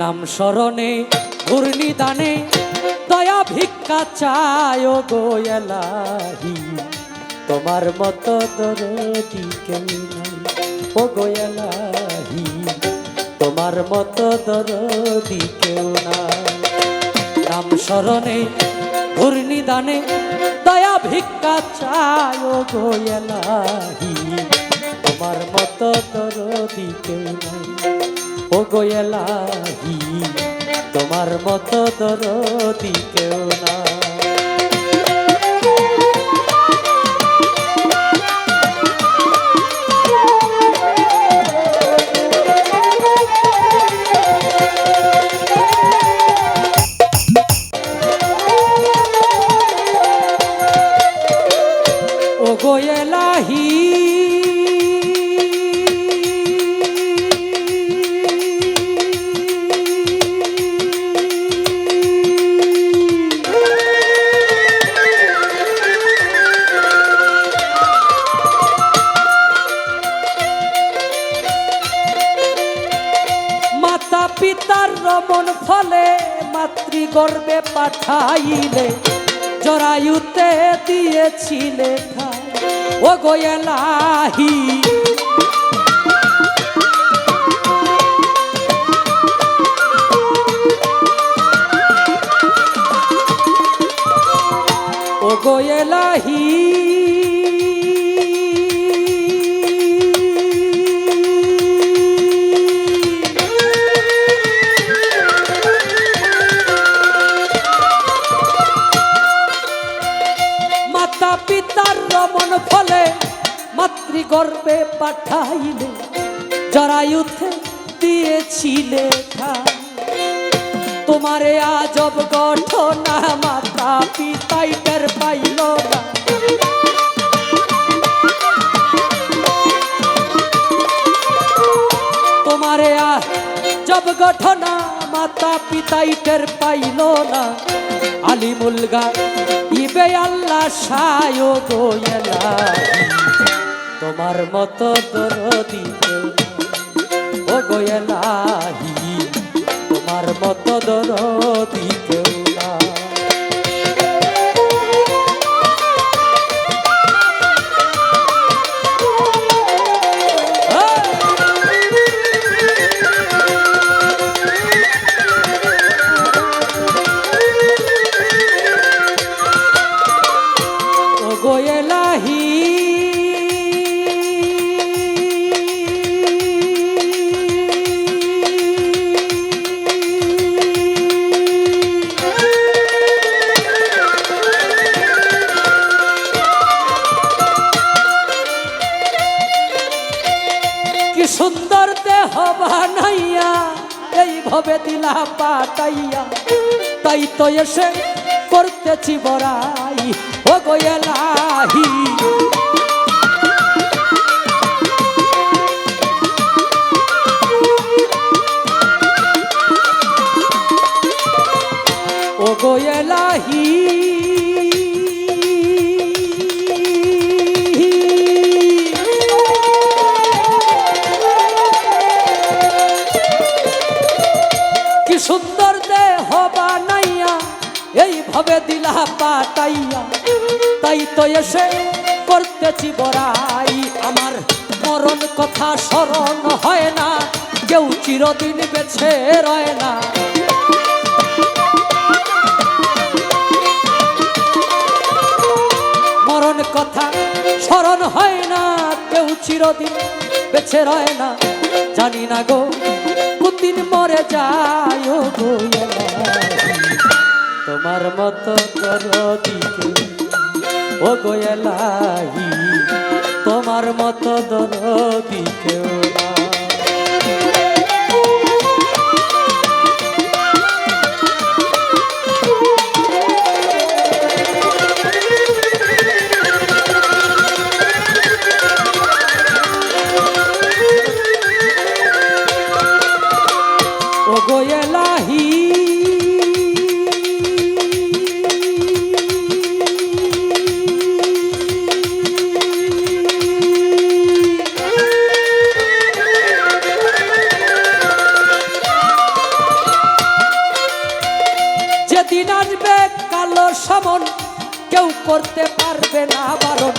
নাম স্মরণে, ঘূর্ণিদানে, দয়া ভিক্ষা চায় ও গোয়ালাহি তোমার মতো দরদি কেউ নাই, ও গোয়ালাহি তোমার মতো দরদি কেউ নাই। নাম স্মরণে, ঘূর্ণিদানে, দয়া ভিক্ষা চায় ও গোয়ালাহি তোমার মতো গোয়ালাহি। তোমার মতো দরদি কেউ না পিতার ফলে ফলে মাতৃগর্ভে পাঠাইলে জরায়ুতে দিয়েছিলে। ও গোয়েলাহি পিতার রমন ফলে মাতৃগর্ভে পাঠাইলে, জরায়ুথে দিয়েছিলে তোমার আজব গঠনা মাতা পিতাই টের পাইল না। আজব গঠনা মাতা পিতাই টের পাইল না আলিমুল গা ইবে আল্লাহ সায় গোয়েলা তোমার মতো দরদি। ও গোয়েলাহি তোমার মতো দরদি দিলা পাতাইয়া তাই তো এসে করতেছি বড়াই। ও গোয়েলাহি এইভাবে দিলা পাতাইয়া। তাই তো এসে করতেছি বড়াই। আমার মরণ কথা স্মরণ হয় না, কেউ চিরদিন বেছে রয় না। মরণ কথা স্মরণ হয় না, কেউ চিরদিন বেছে রয় না। জানি না গো, কোনদিন মরে যায় গোয়েলাহি। তোমার মতো দরদিকে। ও গোয়ালাই তোমার মতো ও না করতে পারবে না বারণ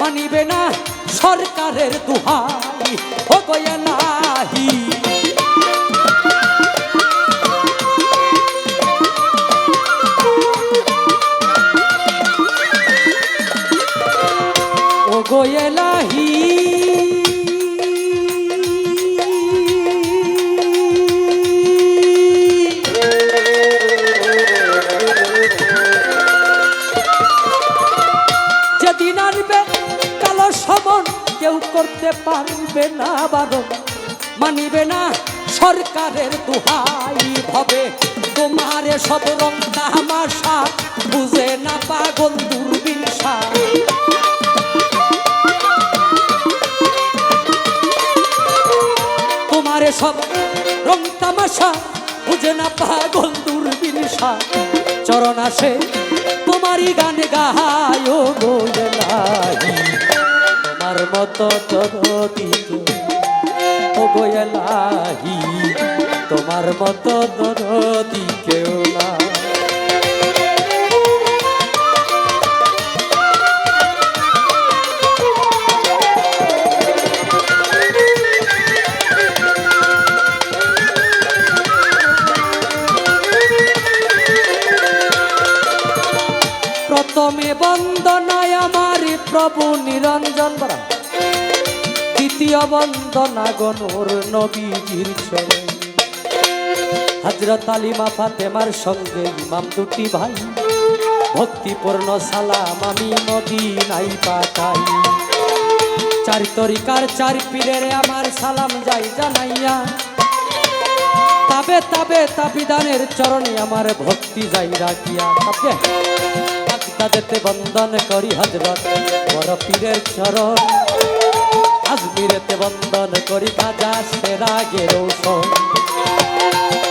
মানিবে না সরকারের দুহাই। ও গয়ালাহি ও করতে পারবে না বারণ। মানিবে না সরকারের দুহাই ভবে। তোমার সব রং তামাশা বুঝে না পাগল দুর্বিন তোমারে সব রং তামাশা বুঝে না পাগল দূরবিনসা চরণ আসে তোমারই গানে গাহায় গোয়েলাই তোমার মতো দরদিকে ও গোয়েলাহি তোমার মতো দরদি কেউ না প্রভু নিরঞ্জন বরা দ্বিতীয় বন্দনা গনুর নবীজির চরণ হজরত আলিমা ফাতেমার সঙ্গে ইমাম দুটি ভাই। ভক্তিপূর্ণ সালাম আমি নদী মদিনাই পাঠাই। চার তরিকার চার পীরের আমার সালাম যাই জানাইয়া। তাবে তাবে তাবিদানের চরণে আমার ভক্তি যাই রাখিয়া। তাদেরতে বন্দন করি হজরত। বড় পীরের চরণ। আজমিরেতে বন্দন করি খাজা সেরা গেরৌসন।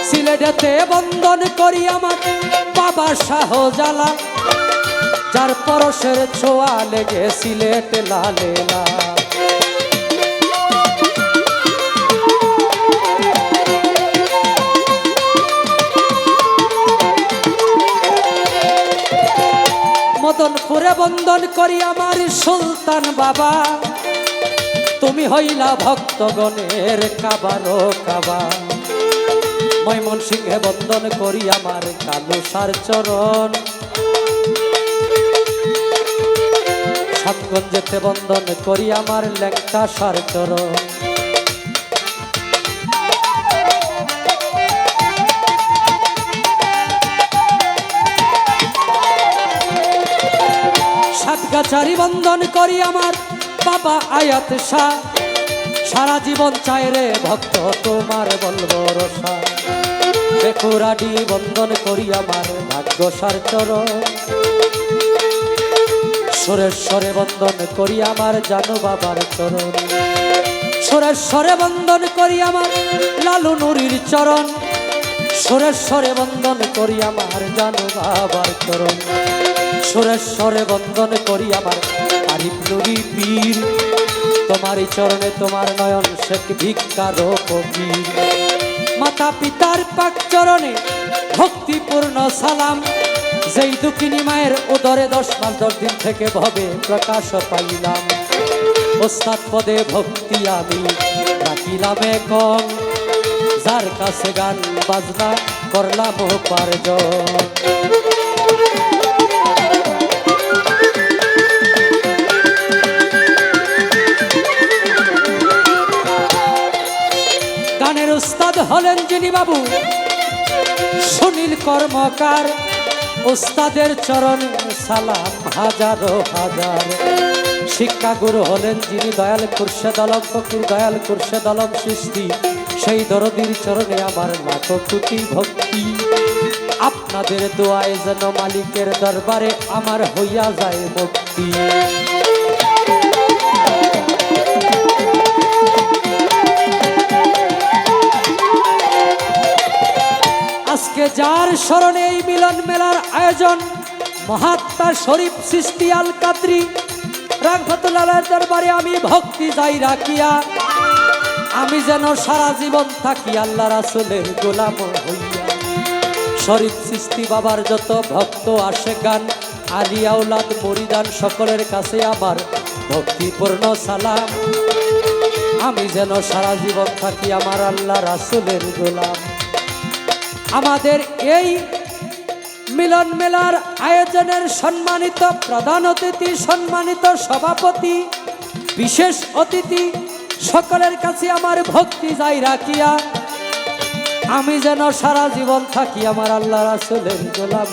সিলেটেতে বন্দন করি আমার বাবা শাহজালা যার পরশের ছোঁয়া লেগে সিলেট লালে লাল বন্দন করি আমার সুলতান বাবা। তুমি হইলা ভক্তগণের কাবারো কাবা। ময়মন সিংহে বন্দন করি আমার কালু সার চরণ। সাতগঞ্জেতে বন্দন করি আমার লেঙ্কা সার চরণ। সাতগাছারি বন্দন করি আমার বাবা আয়াত শাহ। সারা জীবন চায় রে ভক্ত, তোমার বলব রসা। বেকুরাডি বন্দন করি আমার ভাগ্যসার চরণ সুরেশ্বরে বন্দন করি আমার জানু বাবার চরণ সুরেশ্বরে বন্দন করি আমার লালু নুরির চরণ। সুরেশ্বরে বন্দন করি আমার জানু বাবার চরণ। সুরেশ্বরে বন্দন করি আমার আরিফ নুরি পীর। তোমার চরণে তোমার নয়ন শেখ ভিক্ষার কবির মাতা পিতার পাক চরণে ভক্তিপূর্ণ সালাম। যেই দুঃখিনী মায়ের উদরে দশ মাস দশ দিন থেকে ভবে প্রকাশ পাইলাম। ওস্তাদ পদে ভক্তি আমি রাখিলাম কম যার কাছে গান বাজনা করলাম উপার্জন। হলেন যিনি বাবু। সুনীল কর্মকার ওস্তাদের চরণে সালাম হাজারো হাজার। শিক্ষাগুরু হলেন যিনি দয়াল কুর্শেদ আলম ফকির, দয়াল কুর্শেদ আলম সৃষ্টি। সেই দরদির চরণে আমার লাখো কোটি ভক্তি। আপনাদের দোয়ায় যেন মালিকের দরবারে আমার হইয়া যায় মুক্তি। যার স্মরণে এই মিলন মেলার আয়োজন। মহাত্মা শরীফ সৃষ্টি আল কাদরি। রাঘতুল্লাহ দরবারে আমি ভক্তি যাই রাখিয়া। আমি যেন সারা জীবন থাকি আল্লাহ রাসুলের গোলাম হইয়া। শরীফ সৃষ্টি বাবার যত ভক্ত আসে গান আলিয়াউলাদ মরিদান সকলের কাছে আমার ভক্তিপূর্ণ সালাম। আমি যেন সারা জীবন থাকি আমার আল্লাহ রাসুলের গোলাম। আমাদের এই মিলন মেলার আয়োজনের সম্মানিত প্রধান অতিথি, সম্মানিত সভাপতি, বিশেষ অতিথি, সকলের কাছে আমার ভক্তি যাই রাখিয়া, আমি যেন সারা জীবন থাকি আমার আল্লাহ রাসুলের গোলাম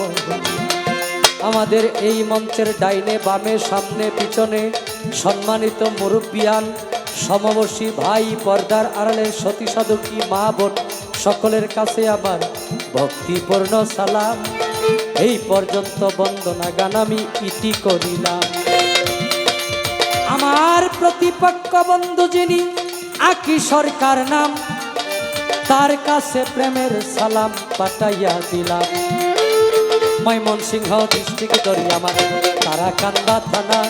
আমাদের এই মঞ্চের ডাইনে, বামে, সামনে, পিছনে সম্মানিত মুরব্বিয়ান সমবসী ভাই পর্দার আড়ালের সতী সাধকী মা বোন সকলের কাছে আমার ভক্তিপূর্ণ সালাম। এই পর্যন্ত বন্দনা গান আমি ইতি করিলাম। আমার প্রতিপক্ষ বন্ধু যিনি, আকি সরকার নাম, তার কাছে প্রেমের সালাম পাঠাইয়া দিলাম। ময়মনসিংহ ডিস্ট্রিক্ট ধরি আমার তারাকান্দা থানা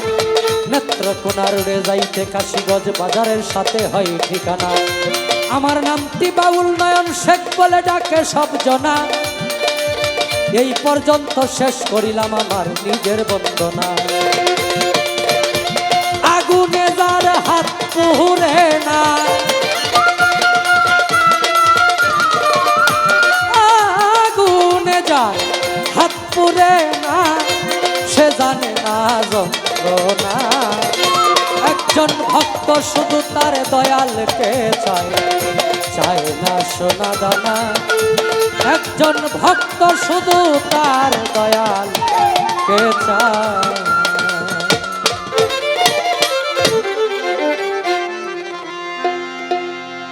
নেত্রকোনা রোডে যাইতে কাশীগঞ্জ বাজারের সাথে হয় ঠিকানা। আমার নামটি বাউল নয়ন শেখ বলে ডাকে সব জনা। এই পর্যন্ত শেষ করিলাম আমার নিজের বন্দনা। আগুনে যার হাত পুহুরে না। আগুনে যার হাত পুরে না ভক্ত শুধু তার দয়ালকে চায়। চায় না সোনা দানা। একজন ভক্ত শুধু তার দয়াল কে চায়।